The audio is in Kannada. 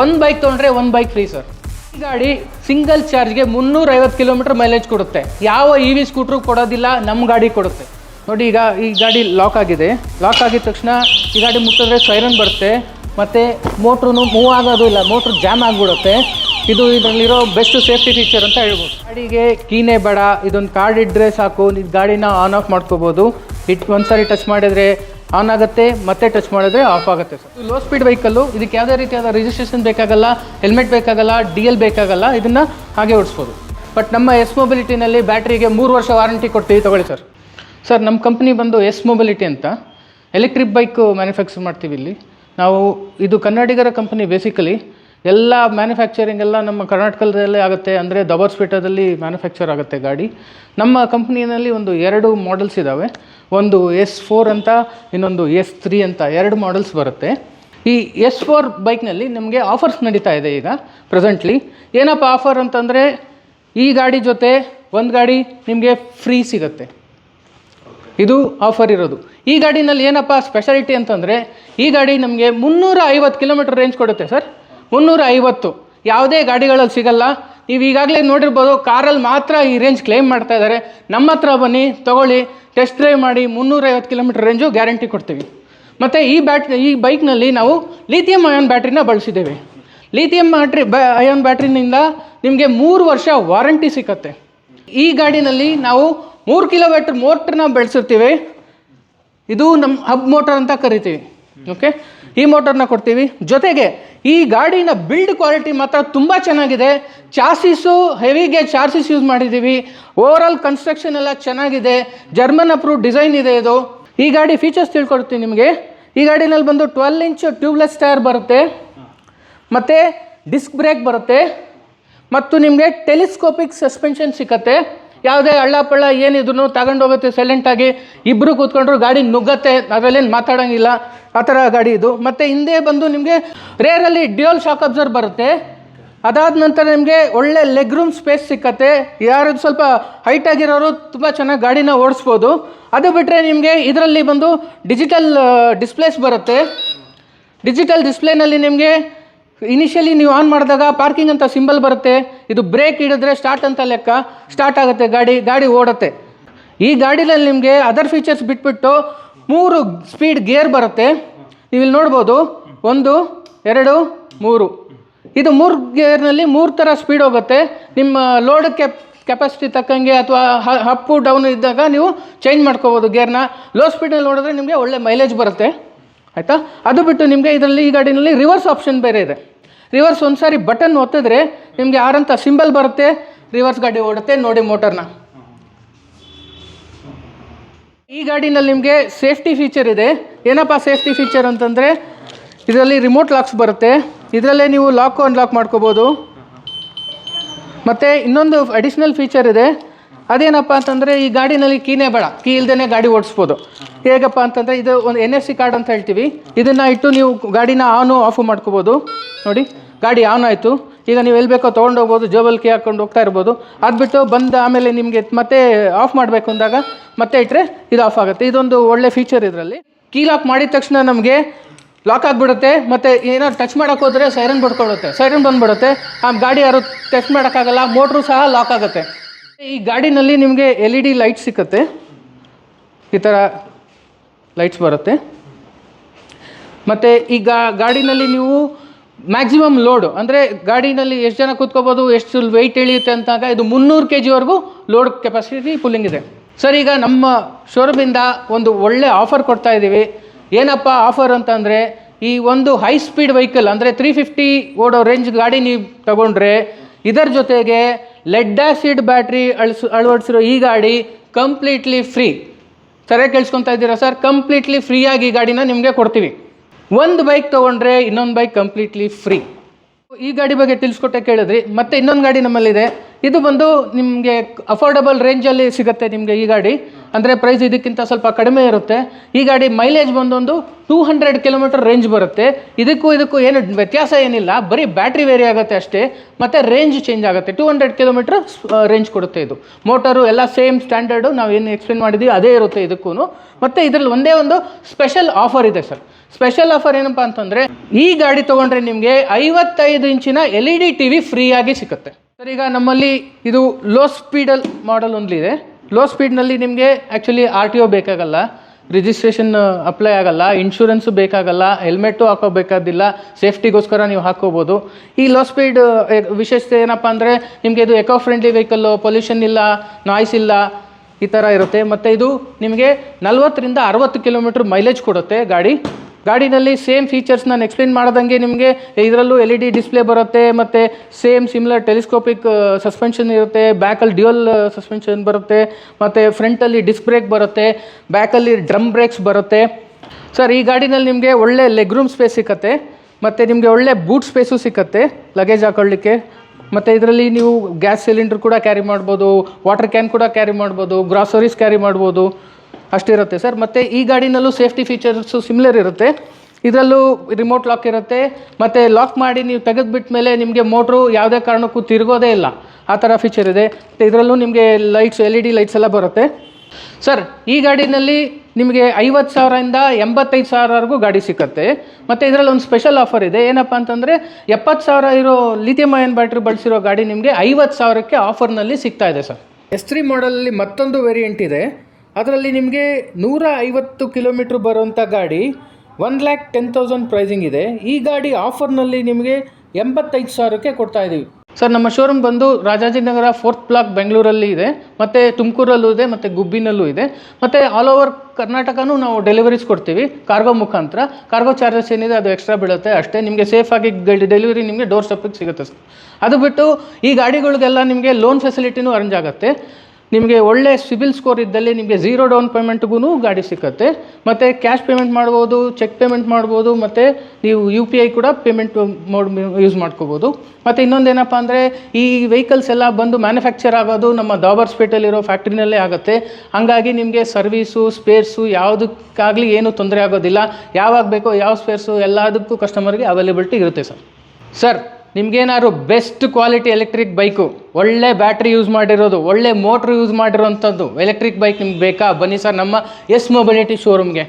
ಒಂದು ಬೈಕ್ ತೊಗೊಂಡ್ರೆ ಒಂದು ಬೈಕ್ ಫ್ರೀ ಸರ್ ಈ ಗಾಡಿ ಸಿಂಗಲ್ ಚಾರ್ಜ್ಗೆ ಮುನ್ನೂರೈವತ್ತು ಕಿಲೋಮೀಟರ್ ಮೈಲೇಜ್ ಕೊಡುತ್ತೆ. ಯಾವ ಇ ವಿ ಸ್ಕೂಟ್ರು ಕೊಡೋದಿಲ್ಲ ನಮ್ಮ ಗಾಡಿ ಕೊಡುತ್ತೆ. ನೋಡಿ ಈಗ ಈ ಗಾಡಿ ಲಾಕ್ ಆಗಿದೆ. ಲಾಕ್ ಆಗಿದ ತಕ್ಷಣ ಈ ಗಾಡಿ ಮುಟ್ಟಿದ್ರೆ ಸೈರನ್ ಬರುತ್ತೆ. ಮತ್ತು ಮೋಟ್ರೂ ಮೂವ್ ಆಗೋದು ಇಲ್ಲ. ಮೋಟ್ರ್ ಜಾಮ್ ಆಗಿಬಿಡುತ್ತೆ. ಇದು ಇದರಲ್ಲಿರೋ ಬೆಸ್ಟ್ ಸೇಫ್ಟಿ ಫೀಚರ್ ಅಂತ ಹೇಳ್ಬೋದು. ಗಾಡಿಗೆ ಕೀನೇ ಬೇಡ. ಇದೊಂದು ಕಾರ್ಡ್ ಇಟ್ಟರೆ ಸಾಕು. ನಿಮ್ಮ ಗಾಡಿನ ಆನ್ ಆಫ್ ಮಾಡ್ಕೋಬೋದು. ಇಟ್ ಸಾರಿ ಟಚ್ ಮಾಡಿದರೆ ಆನ್ ಆಗುತ್ತೆ, ಮತ್ತೆ ಟಚ್ ಮಾಡಿದ್ರೆ ಆಫ್ ಆಗುತ್ತೆ ಸರ್. ಲೋ ಸ್ಪೀಡ್ ವೆಹಿಕಲ್ಲು ಇದಕ್ಕೆ ಯಾವುದೇ ರೀತಿಯಾದ ರಿಜಿಸ್ಟ್ರೇಷನ್ ಬೇಕಾಗಲ್ಲ ಹೆಲ್ಮೆಟ್ ಬೇಕಾಗಲ್ಲ ಡಿ ಎಲ್ ಬೇಕಾಗಲ್ಲ, ಇದನ್ನು ಹಾಗೆ ಓಡಿಸ್ಬೋದು. ಬಟ್ ನಮ್ಮ ಎಸ್ ಮೊಬಿಲಿಟಿನಲ್ಲಿ ಬ್ಯಾಟ್ರಿಗೆ ಮೂರು ವರ್ಷ ವಾರಂಟಿ ಕೊಡ್ತೀವಿ ತಗೊಳ್ಳಿ ಸರ್. ಸರ್, ನಮ್ಮ ಕಂಪ್ನಿ ಬಂದು ಎಸ್ ಮೊಬಿಲಿಟಿ ಅಂತ ಎಲೆಕ್ಟ್ರಿಕ್ ಬೈಕ್ ಮ್ಯಾನುಫ್ಯಾಕ್ಚರ್ ಮಾಡ್ತೀವಿ ಇಲ್ಲಿ. ನಾವು, ಇದು ಕನ್ನಡಿಗರ ಕಂಪನಿ ಬೇಸಿಕಲಿ ಎಲ್ಲ ಮ್ಯಾನುಫ್ಯಾಕ್ಚರಿಂಗ್ ಎಲ್ಲ ನಮ್ಮ ಕರ್ನಾಟಕದಲ್ಲೇ ಆಗುತ್ತೆ. ಅಂದರೆ ದಬರ್ಸ್ಪೇಟದಲ್ಲಿ ಮ್ಯಾನುಫ್ಯಾಕ್ಚರ್ ಆಗುತ್ತೆ ಗಾಡಿ. ನಮ್ಮ ಕಂಪ್ನಿಯಲ್ಲಿ ಒಂದು ಎರಡು ಮಾಡೆಲ್ಸ್ ಇದ್ದಾವೆ ಒಂದು ಎಸ್ ಫೋರ್ ಅಂತ, ಇನ್ನೊಂದು ಎಸ್ ತ್ರೀ ಅಂತ ಎರಡು ಮಾಡೆಲ್ಸ್ ಬರುತ್ತೆ. ಈ ಎಸ್ ಫೋರ್ ಬೈಕ್ನಲ್ಲಿ ನಿಮಗೆ ಆಫರ್ಸ್ ನಡೀತಾ ಇದೆ ಈಗ ಪ್ರೆಸೆಂಟ್ಲಿ ಏನಪ್ಪ ಆಫರ್ ಅಂತಂದರೆ, ಈ ಗಾಡಿ ಜೊತೆ ಒಂದು ಗಾಡಿ ನಿಮಗೆ ಫ್ರೀ ಸಿಗುತ್ತೆ. ಇದು ಆಫರ್ ಇರೋದು. ಈ ಗಾಡಿನಲ್ಲಿ ಏನಪ್ಪ ಸ್ಪೆಷಾಲಿಟಿ ಅಂತಂದರೆ, ಈ ಗಾಡಿ ನಮಗೆ ಮುನ್ನೂರ ಐವತ್ತು ಕಿಲೋಮೀಟರ್ ರೇಂಜ್ ಕೊಡುತ್ತೆ ಸರ್. ಮುನ್ನೂರ ಐವತ್ತು ಯಾವುದೇ ಗಾಡಿಗಳಲ್ಲಿ ಸಿಗಲ್ಲ. ನೀವು ಈಗಾಗಲೇ ನೋಡಿರ್ಬೋದು, ಕಾರಲ್ಲಿ ಮಾತ್ರ ಈ ರೇಂಜ್ ಕ್ಲೇಮ್ ಮಾಡ್ತಾ ಇದ್ದಾರೆ. ನಮ್ಮ ಹತ್ರ ಬನ್ನಿ, ತೊಗೊಳ್ಳಿ. ಟೆಸ್ಟ್ ಡ್ರೈವ್ ಮಾಡಿ ಮುನ್ನೂರೈವತ್ತು ಕಿಲೋಮೀಟರ್ ರೇಂಜು ಗ್ಯಾರಂಟಿ ಕೊಡ್ತೀವಿ. ಮತ್ತು ಈ ಬ್ಯಾಟ್ ಈ ಬೈಕ್ನಲ್ಲಿ ನಾವು ಲಿಥಿಯಂ ಅಯಾನ್ ಬ್ಯಾಟ್ರಿನ ಬಳಸಿದ್ದೇವೆ. ಲಿಥಿಯಂ ಬ್ಯಾಟ್ರಿ ಬ ಅಯಾನ್ ಬ್ಯಾಟ್ರಿನಿಂದ ನಿಮಗೆ ಮೂರು ವರ್ಷ ವಾರಂಟಿ ಸಿಕ್ಕತ್ತೆ. ಈ ಗಾಡಿನಲ್ಲಿ ನಾವು ಮೂರು ಕಿಲೋಮೀಟ್ರ್ ಮೋಟ್ರನ್ನ ಬೆಳೆಸಿರ್ತೀವಿ. ಇದು ನಮ್ಮ ಹಬ್ ಮೋಟರ್ ಅಂತ ಕರಿತೀವಿ. ಓಕೆ ಈ ಮೋಟರ್ನ ಕೊಡ್ತೀವಿ. ಜೊತೆಗೆ ಈ ಗಾಡಿನ ಬಿಲ್ಡ್ ಕ್ವಾಲಿಟಿ ಮಾತ್ರ ತುಂಬ ಚೆನ್ನಾಗಿದೆ. ಚಾರ್ಸಿಸು ಹೆವಿಗೆ ಚಾರ್ಸಿಸ್ ಯೂಸ್ ಮಾಡಿದ್ದೀವಿ. ಓವರಾಲ್ ಕನ್ಸ್ಟ್ರಕ್ಷನ್ ಎಲ್ಲ ಚೆನ್ನಾಗಿದೆ. ಜರ್ಮನ್ ಅಪ್ರೂವ್ ಡಿಸೈನ್ ಇದೆ ಇದು. ಈ ಗಾಡಿ ಫೀಚರ್ಸ್ ತಿಳ್ಕೊಡ್ತೀನಿ ನಿಮಗೆ. ಈ ಗಾಡಿನಲ್ಲಿ ಬಂದು ಟ್ವೆಲ್ ಇಂಚ್ ಟ್ಯೂಬ್ಲೆಸ್ ಟೈರ್ ಬರುತ್ತೆ. ಮತ್ತು ಡಿಸ್ಕ್ ಬ್ರೇಕ್ ಬರುತ್ತೆ. ಮತ್ತು ನಿಮಗೆ ಟೆಲಿಸ್ಕೋಪಿಕ್ ಸಸ್ಪೆನ್ಷನ್ ಸಿಕ್ಕತ್ತೆ. ಯಾವುದೇ ಹಳ್ಳ ಪಳ್ಳ ಏನಿದ್ರು ತಗೊಂಡೋಗುತ್ತೆ ಸೈಲೆಂಟಾಗಿ ಇಬ್ಬರು ಕೂತ್ಕೊಂಡ್ರು ಗಾಡಿ ನುಗ್ಗತ್ತೆ. ಅದರಲ್ಲೇನು ಮಾತಾಡೋಂಗಿಲ್ಲ. ಆ ಥರ ಗಾಡಿ ಇದು. ಮತ್ತು ಹಿಂದೆ ಬಂದು ನಿಮಗೆ ರೇರಲ್ಲಿ ಡ್ಯೂಯಲ್ ಶಾಕ್ ಅಬ್ಸರ್ ಬರುತ್ತೆ. ಅದಾದ ನಂತರ ನಿಮಗೆ ಒಳ್ಳೆ ಲೆಗ್ ರೂಮ್ ಸ್ಪೇಸ್ ಸಿಕ್ಕತ್ತೆ. ಯಾರು ಸ್ವಲ್ಪ ಹೈಟ್ ಆಗಿರೋರು ತುಂಬ ಚೆನ್ನಾಗಿ ಗಾಡಿನ ಓಡಿಸ್ಬೋದು. ಅದು ಬಿಟ್ಟರೆ ನಿಮಗೆ ಇದರಲ್ಲಿ ಬಂದು ಡಿಜಿಟಲ್ ಡಿಸ್ಪ್ಲೇಸ್ ಬರುತ್ತೆ. ಡಿಜಿಟಲ್ ಡಿಸ್ಪ್ಲೇನಲ್ಲಿ ನಿಮಗೆ ಇನಿಷಿಯಲಿ ನೀವು ಆನ್ ಮಾಡಿದಾಗ ಪಾರ್ಕಿಂಗ್ ಅಂತ ಸಿಂಬಲ್ ಬರುತ್ತೆ. ಇದು ಬ್ರೇಕ್ ಹಿಡಿದ್ರೆ ಸ್ಟಾರ್ಟ್ ಅಂತ ಲೆಕ್ಕ ಸ್ಟಾರ್ಟ್ ಆಗುತ್ತೆ, ಗಾಡಿ ಗಾಡಿ ಓಡುತ್ತೆ. ಈ ಗಾಡಿನಲ್ಲಿ ನಿಮಗೆ ಅದರ್ ಫೀಚರ್ಸ್ ಬಿಟ್ಬಿಟ್ಟು ಮೂರು ಸ್ಪೀಡ್ ಗೇರ್ ಬರುತ್ತೆ. ನೀವು ಇಲ್ಲಿ ನೋಡ್ಬೋದು, ಒಂದು, ಎರಡು, ಮೂರು. ಇದು ಮೂರು ಗೇರ್ನಲ್ಲಿ ಮೂರು ಥರ ಸ್ಪೀಡ್ ಹೋಗುತ್ತೆ. ನಿಮ್ಮ ಲೋಡ್ ಕೆಪ್ ಕೆಪಾಸಿಟಿ ತಕ್ಕಂಗೆ ಅಥವಾ ಅಪ್ಪು ಡೌನ್ ಇದ್ದಾಗ ನೀವು ಚೇಂಜ್ ಮಾಡ್ಕೋಬೋದು ಗೇರ್ನ ಲೋ ಸ್ಪೀಡಲ್ಲಿ ನೋಡಿದ್ರೆ ನಿಮಗೆ ಒಳ್ಳೆ ಮೈಲೇಜ್ ಬರುತ್ತೆ. ಆಯಿತಾ? ಅದು ಬಿಟ್ಟು ನಿಮಗೆ ಇದರಲ್ಲಿ ಈ ಗಾಡಿನಲ್ಲಿ ರಿವರ್ಸ್ ಆಪ್ಷನ್ ಬೇರೆ ಇದೆ. ರಿವರ್ಸ್ ಒಂದು ಸಾರಿ ಬಟನ್ ಒತ್ತಿದ್ರೆ ನಿಮಗೆ ಆರಂತ ಸಿಂಬಲ್ ಬರುತ್ತೆ ರಿವರ್ಸ್ ಗಾಡಿ ಓಡುತ್ತೆ, ನೋಡಿ ಮೋಟರ್ನ ಈ ಗಾಡಿನಲ್ಲಿ ನಿಮಗೆ ಸೇಫ್ಟಿ ಫೀಚರ್ ಇದೆ. ಏನಪ್ಪ ಸೇಫ್ಟಿ ಫೀಚರ್ ಅಂತಂದರೆ, ಇದರಲ್ಲಿ ರಿಮೋಟ್ ಲಾಕ್ಸ್ ಬರುತ್ತೆ. ಇದರಲ್ಲೇ ನೀವು ಲಾಕ್ ಅನ್ಲಾಕ್ ಮಾಡ್ಕೋಬೋದು. ಮತ್ತು ಇನ್ನೊಂದು ಅಡಿಷ್ನಲ್ ಫೀಚರ್ ಇದೆ. ಅದೇನಪ್ಪ ಅಂತಂದರೆ, ಈ ಗಾಡಿನಲ್ಲಿ ಕೀನೇ ಬೇಡ. ಕೀ ಇಲ್ದೇ ಗಾಡಿ ಓಡಿಸ್ಬೋದು. ಹೇಗಪ್ಪ ಅಂತಂದರೆ, ಇದು ಒಂದು ಎನ್ ಎಸ್ ಸಿ ಕಾರ್ಡ್ ಅಂತ ಹೇಳ್ತೀವಿ. ಇದನ್ನು ಇಟ್ಟು ನೀವು ಗಾಡಿನ ಆನು ಆಫು ಮಾಡ್ಕೋಬೋದು. ನೋಡಿ, ಗಾಡಿ ಆನ್ ಆಯಿತು. ಈಗ ನೀವು ಎಲ್ಲಿ ಬೇಕೋ ತೊಗೊಂಡೋಗ್ಬೋದು ಜೋಬಲ್ ಕೀ ಹಾಕ್ಕೊಂಡು ಹೋಗ್ತಾ ಇರ್ಬೋದು. ಅದು ಬಿಟ್ಟು ಬಂದ ಆಮೇಲೆ ನಿಮಗೆ ಮತ್ತೆ ಆಫ್ ಮಾಡಬೇಕು ಅಂದಾಗ ಮತ್ತೆ ಇಟ್ಟರೆ ಇದು ಆಫ್ ಆಗುತ್ತೆ. ಇದೊಂದು ಒಳ್ಳೆ ಫೀಚರ್ ಇದರಲ್ಲಿ. ಕೀ ಲಾಕ್ ಮಾಡಿದ ತಕ್ಷಣ ನಮಗೆ ಲಾಕ್ ಆಗಿಬಿಡುತ್ತೆ. ಮತ್ತು ಏನೋ ಟಚ್ ಮಾಡೋಕೆ ಹೋದರೆ ಸೈರನ್ ಬರ್ಕೊಳ್ಳುತ್ತೆ ಸೈರನ್ ಬಂದುಬಿಡುತ್ತೆ. ಆ ಗಾಡಿ ಯಾರು ಟೆಸ್ಟ್ ಮಾಡೋಕ್ಕಾಗಲ್ಲ ಮೋಟ್ರು ಸಹ ಲಾಕ್ ಆಗುತ್ತೆ. ಈ ಗಾಡಿನಲ್ಲಿ ನಿಮಗೆ ಎಲ್ ಇ ಡಿ ಲೈಟ್ ಸಿಕ್ಕತ್ತೆ. ಈ ಥರ ಲೈಟ್ಸ್ ಬರುತ್ತೆ. ಮತ್ತು ಈ ಗಾ ಗಾಡಿನಲ್ಲಿ ನೀವು ಮ್ಯಾಕ್ಸಿಮಮ್ ಲೋಡು ಅಂದರೆ ಗಾಡಿನಲ್ಲಿ ಎಷ್ಟು ಜನ ಕೂತ್ಕೋಬೋದು, ಎಷ್ಟು ವೆಯ್ಟ್ ಇಳಿಯುತ್ತೆ ಅಂತಾಗ ಇದು ಮುನ್ನೂರು ಕೆ ಜಿವರೆಗೂ ಲೋಡ್ ಕೆಪಾಸಿಟಿ ಪುಲ್ಲಿಂಗ್ ಇದೆ. ಸರ್, ಈಗ ನಮ್ಮ ಶೋರೂಮಿಂದ ಒಂದು ಒಳ್ಳೆ ಆಫರ್ ಕೊಡ್ತಾ ಇದ್ದೀವಿ ಏನಪ್ಪ ಆಫರ್ ಅಂತಂದರೆ, ಈ ಒಂದು ಹೈ ಸ್ಪೀಡ್ ವೆಹಿಕಲ್ ಅಂದರೆ ತ್ರೀ ಫಿಫ್ಟಿ ಓಡೋ ರೇಂಜ್ ಗಾಡಿ ನೀವು ತಗೊಂಡ್ರೆ, ಇದರ ಜೊತೆಗೆ ಲೆಡ್ ಆ್ಯಸಿಡ್ ಬ್ಯಾಟ್ರಿ ಅಳಿಸ್, ಅಳವಡಿಸಿರೋ ಈ ಗಾಡಿ ಕಂಪ್ಲೀಟ್ಲಿ ಫ್ರೀ ಸರಿಯಾಗಿ ಕೇಳಿಸ್ಕೊತಾ ಇದ್ದೀರಾ ಸರ್? ಕಂಪ್ಲೀಟ್ಲಿ ಫ್ರೀಯಾಗಿ ಈ ಗಾಡಿನ ನಿಮಗೆ ಕೊಡ್ತೀವಿ. ಒಂದು ಬೈಕ್ ತೊಗೊಂಡ್ರೆ ಇನ್ನೊಂದು ಬೈಕ್ ಕಂಪ್ಲೀಟ್ಲಿ ಫ್ರೀ ಈ ಗಾಡಿ ಬಗ್ಗೆ ತಿಳಿಸ್ಕೊಟ್ಟೆ ಕೇಳಿದ್ರಿ, ಮತ್ತೆ ಇನ್ನೊಂದು ಗಾಡಿ ನಮ್ಮಲ್ಲಿದೆ. ಇದು ಬಂದು ನಿಮಗೆ ಅಫೋರ್ಡಬಲ್ ರೇಂಜಲ್ಲಿ ಸಿಗುತ್ತೆ ನಿಮಗೆ ಈ ಗಾಡಿ. ಅಂದರೆ ಪ್ರೈಸ್ ಇದಕ್ಕಿಂತ ಸ್ವಲ್ಪ ಕಡಿಮೆ ಇರುತ್ತೆ. ಈ ಗಾಡಿ ಮೈಲೇಜ್ ಬಂದೊಂದು ಟೂ ಹಂಡ್ರೆಡ್ ಕಿಲೋಮೀಟರ್ ರೇಂಜ್ ಬರುತ್ತೆ. ಇದಕ್ಕೂ ಇದಕ್ಕೂ ಏನು ವ್ಯತ್ಯಾಸ ಏನಿಲ್ಲ. ಬರೀ ಬ್ಯಾಟ್ರಿ ವೇರಿ ಆಗುತ್ತೆ ಅಷ್ಟೇ. ಮತ್ತು ರೇಂಜ್ ಚೇಂಜ್ ಆಗುತ್ತೆ. ಟೂ ಹಂಡ್ರೆಡ್ ಕಿಲೋಮೀಟರ್ ರೇಂಜ್ ಕೊಡುತ್ತೆ ಇದು. ಮೋಟರು ಎಲ್ಲ ಸೇಮ್ ಸ್ಟ್ಯಾಂಡರ್ಡು ನಾವು ಏನು ಎಕ್ಸ್ಪ್ಲೇನ್ ಮಾಡಿದ್ದೀವಿ ಅದೇ ಇರುತ್ತೆ ಇದಕ್ಕೂ ಮತ್ತು ಇದರಲ್ಲಿ ಒಂದೇ ಒಂದು ಸ್ಪೆಷಲ್ ಆಫರ್ ಇದೆ ಸರ್. ಸ್ಪೆಷಲ್ ಆಫರ್ ಏನಪ್ಪ ಅಂತಂದರೆ, ಈ ಗಾಡಿ ತೊಗೊಂಡ್ರೆ ನಿಮಗೆ ಐವತ್ತೈದು ಇಂಚಿನ L E D T V ಫ್ರೀಯಾಗಿ ಸಿಗುತ್ತೆ ಸರ್, ಈಗ ನಮ್ಮಲ್ಲಿ ಇದು ಲೋ ಸ್ಪೀಡಲ್ ಮಾಡೆಲ್ ಒಂದಿದೆ ಲೋ ಸ್ಪೀಡ್ನಲ್ಲಿ ನಿಮಗೆ ಆ್ಯಕ್ಚುಲಿ ಆರ್ ಟಿ ಒ ಬೇಕಾಗಲ್ಲ ರಿಜಿಸ್ಟ್ರೇಷನ್ ಅಪ್ಲೈ ಆಗಲ್ಲ ಇನ್ಶೂರೆನ್ಸು ಬೇಕಾಗಲ್ಲ ಹೆಲ್ಮೆಟ್ಟು ಹಾಕೋಬೇಕಾದಿಲ್ಲ ಸೇಫ್ಟಿಗೋಸ್ಕರ ನೀವು ಹಾಕೋಬೋದು ಈ ಲೋ ಸ್ಪೀಡ್ ವಿಶೇಷತೆ ಏನಪ್ಪ ಅಂದರೆ ನಿಮಗೆ ಇದು ಎಕೋ ಫ್ರೆಂಡ್ಲಿ ವೆಹಿಕಲ್ಲು ಪೊಲ್ಯೂಷನ್ ಇಲ್ಲ ನಾಯ್ಸ್ ಇಲ್ಲ, ಈ ಥರ ಇರುತ್ತೆ. ಮತ್ತು ಇದು ನಿಮಗೆ ನಲ್ವತ್ತರಿಂದ ಅರವತ್ತು ಕಿಲೋಮೀಟ್ರ್ ಮೈಲೇಜ್ ಕೊಡುತ್ತೆ ಗಾಡಿ. ಗಾಡಿನಲ್ಲಿ ಸೇಮ್ ಫೀಚರ್ಸ್ ನಾನು ಎಕ್ಸ್ಪ್ಲೇನ್ ಮಾಡ್ದಂಗೆ ನಿಮಗೆ, ಇದರಲ್ಲೂ ಎಲ್ ಇ ಡಿ ಡಿಸ್ಪ್ಲೇ ಬರುತ್ತೆ, ಮತ್ತು ಸೇಮ್ ಸಿಮಿಲರ್ ಟೆಲಿಸ್ಕೋಪಿಕ್ ಸಸ್ಪೆನ್ಷನ್ ಇರುತ್ತೆ ಬ್ಯಾಕಲ್ಲಿ ಡ್ಯೂಯಲ್ ಸಸ್ಪೆನ್ಷನ್ ಬರುತ್ತೆ, ಮತ್ತು ಫ್ರಂಟಲ್ಲಿ ಡಿಸ್ಕ್ ಬ್ರೇಕ್ ಬರುತ್ತೆ ಬ್ಯಾಕಲ್ಲಿ ಡ್ರಮ್ ಬ್ರೇಕ್ಸ್ ಬರುತ್ತೆ. ಸರ್ ಈ ಗಾಡಿನಲ್ಲಿ ನಿಮಗೆ ಒಳ್ಳೆ ಲೆಗ್ ರೂಮ್ ಸ್ಪೇಸ್ ಸಿಕ್ಕತ್ತೆ, ಮತ್ತು ನಿಮಗೆ ಒಳ್ಳೆ ಬೂಟ್ ಸ್ಪೇಸು ಸಿಕ್ಕತ್ತೆ ಲಗೇಜ್ ಹಾಕೊಳ್ಳಿಕ್ಕೆ. ಮತ್ತು ಇದರಲ್ಲಿ ನೀವು ಗ್ಯಾಸ್ ಸಿಲಿಂಡ್ರ್ ಕೂಡ ಕ್ಯಾರಿ ಮಾಡ್ಬೋದು ವಾಟರ್ ಕ್ಯಾನ್ ಕೂಡ ಕ್ಯಾರಿ ಮಾಡ್ಬೋದು ಗ್ರಾಸರೀಸ್ ಕ್ಯಾರಿ ಮಾಡ್ಬೋದು. ಅಷ್ಟಿರುತ್ತೆ ಸರ್. ಮತ್ತು ಈ ಗಾಡಿನಲ್ಲೂ ಸೇಫ್ಟಿ ಫೀಚರ್ಸು ಸಿಮ್ಲರ್ ಇರುತ್ತೆ. ಇದರಲ್ಲೂ ರಿಮೋಟ್ ಲಾಕ್ ಇರುತ್ತೆ. ಮತ್ತು ಲಾಕ್ ಮಾಡಿ ನೀವು ತೆಗೆದುಬಿಟ್ಟ ಮೇಲೆ ನಿಮಗೆ ಮೋಟ್ರು ಯಾವುದೇ ಕಾರಣಕ್ಕೂ ತಿರುಗೋದೇ ಇಲ್ಲ. ಆ ಥರ ಫೀಚರ್ ಇದೆ. ಮತ್ತು ಇದರಲ್ಲೂ ನಿಮಗೆ lights L E D lights ಎಲ್ಲ ಬರುತ್ತೆ. ಸರ್, ಈ ಗಾಡಿನಲ್ಲಿ ನಿಮಗೆ ಐವತ್ತು ಸಾವಿರದಿಂದ ಎಂಬತ್ತೈದು ಸಾವಿರವರೆಗೂ ಗಾಡಿ ಸಿಕ್ಕತ್ತೆ. ಮತ್ತು ಇದರಲ್ಲಿ ಒಂದು ಸ್ಪೆಷಲ್ ಆಫರ್ ಇದೆ. ಏನಪ್ಪ ಅಂತಂದರೆ ಎಪ್ಪತ್ತು ಸಾವಿರ ಇರೋ ಲಿಥಿಯಮ್ ಅಯನ್ ಬ್ಯಾಟ್ರಿ ಬಳಸಿರೋ ಗಾಡಿ ನಿಮಗೆ ಐವತ್ತು ಸಾವಿರಕ್ಕೆ ಆಫರ್ನಲ್ಲಿ ಸಿಗ್ತಾ ಇದೆ ಸರ್. ಎಸ್ ತ್ರೀ ಮಾಡಲಲ್ಲಿ ಮತ್ತೊಂದು ವೇರಿಯಂಟ್ ಇದೆ. ಅದರಲ್ಲಿ ನಿಮಗೆ ನೂರ ಐವತ್ತು ಕಿಲೋಮೀಟ್ರ್ ಬರುವಂಥ ಗಾಡಿ one lakh ten thousand pricing ಇದೆ. ಈ ಗಾಡಿ ಆಫರ್ನಲ್ಲಿ ನಿಮಗೆ ಎಂಬತ್ತೈದು ಸಾವಿರಕ್ಕೆ ಕೊಡ್ತಾ ಇದ್ದೀವಿ. ಸರ್, ನಮ್ಮ ಶೋರೂಮ್ ಬಂದು ರಾಜಾಜಿನಗರ ಫೋರ್ತ್ ಬ್ಲಾಕ್ ಬೆಂಗಳೂರಲ್ಲಿ ಇದೆ. ಮತ್ತು ತುಮಕೂರಲ್ಲೂ ಇದೆ, ಮತ್ತು ಗುಬ್ಬಿನಲ್ಲೂ ಇದೆ. ಮತ್ತು ಆಲ್ ಓವರ್ ಕರ್ನಾಟಕನೂ ನಾವು ಡೆಲಿವರೀಸ್ ಕೊಡ್ತೀವಿ ಕಾರ್ಗೋ ಮುಖಾಂತರ. ಕಾರ್ಗೋ ಚಾರ್ಜಸ್ ಏನಿದೆ ಅದು ಎಕ್ಸ್ಟ್ರಾ ಬೀಳುತ್ತೆ ಅಷ್ಟೇ. ನಿಮಗೆ ಸೇಫಾಗಿ ಡೆಲಿವರಿ ನಿಮಗೆ ಡೋರ್ ಸ್ಟೆಪ್ಪಿಗೆ ಸಿಗುತ್ತೆ ಸರ್. ಅದು ಬಿಟ್ಟು ಈ ಗಾಡಿಗಳಿಗೆಲ್ಲ ನಿಮಗೆ ಲೋನ್ ಫೆಸಿಲಿಟಿನೂ ಅರೇಂಜ್ ಆಗುತ್ತೆ. ನಿಮಗೆ ಒಳ್ಳೆ ಸಿಬಿಲ್ ಸ್ಕೋರ್ ಇದ್ದಲ್ಲಿ ನಿಮಗೆ ಝೀರೋ ಡೌನ್ ಪೇಮೆಂಟ್ಗೂ ಗಾಡಿ ಸಿಕ್ಕತ್ತೆ. ಮತ್ತು ಕ್ಯಾಶ್ ಪೇಮೆಂಟ್ ಮಾಡ್ಬೋದು, ಚೆಕ್ ಪೇಮೆಂಟ್ ಮಾಡ್ಬೋದು, ಮತ್ತು ನೀವು ಯು ಪಿ ಐ ಕೂಡ ಪೇಮೆಂಟ್ ಮೋಡ್ ಯೂಸ್ ಮಾಡ್ಕೋಬೋದು. ಮತ್ತು ಇನ್ನೊಂದೇನಪ್ಪ ಅಂದರೆ ಈ ವೆಹಿಕಲ್ಸ್ ಎಲ್ಲ ಬಂದು ಮ್ಯಾನುಫ್ಯಾಕ್ಚರ್ ಆಗೋದು ನಮ್ಮ ದಾಬರ್ಸ್ಪೇಟಲ್ಲಿರೋ ಫ್ಯಾಕ್ಟ್ರಿನಲ್ಲೇ ಆಗುತ್ತೆ. ಹಾಗಾಗಿ ನಿಮಗೆ ಸರ್ವೀಸು ಸ್ಪೇರ್ಸು ಯಾವುದಕ್ಕಾಗಲಿ ಏನೂ ತೊಂದರೆ ಆಗೋದಿಲ್ಲ. ಯಾವಾಗ ಬೇಕೋ ಯಾವ ಸ್ಪೇರ್ಸು ಎಲ್ಲದಕ್ಕೂ ಕಸ್ಟಮರ್ಗೆ ಅವೈಲೇಬಿಲಿಟಿ ಇರುತ್ತೆ ಸರ್. ಸರ್ ನಿಮ್ಗೇನಾದ್ರು ಬೆಸ್ಟ್ ಕ್ವಾಲಿಟಿ ಎಲೆಕ್ಟ್ರಿಕ್ ಬೈಕು ಒಳ್ಳೆ ಬ್ಯಾಟ್ರಿ ಯೂಸ್ ಮಾಡಿರೋದು, ಒಳ್ಳೆ ಮೋಟ್ರ್ ಯೂಸ್ ಮಾಡಿರೋಂಥದ್ದು ಎಲೆಕ್ಟ್ರಿಕ್ ಬೈಕ್ ನಿಮ್ಗೆ ಬೇಕಾ? ಬನ್ನಿ ಸರ್ ನಮ್ಮ ಎಸ್ ಮೊಬಿಲಿಟಿ ಶೋರೂಮ್ಗೆ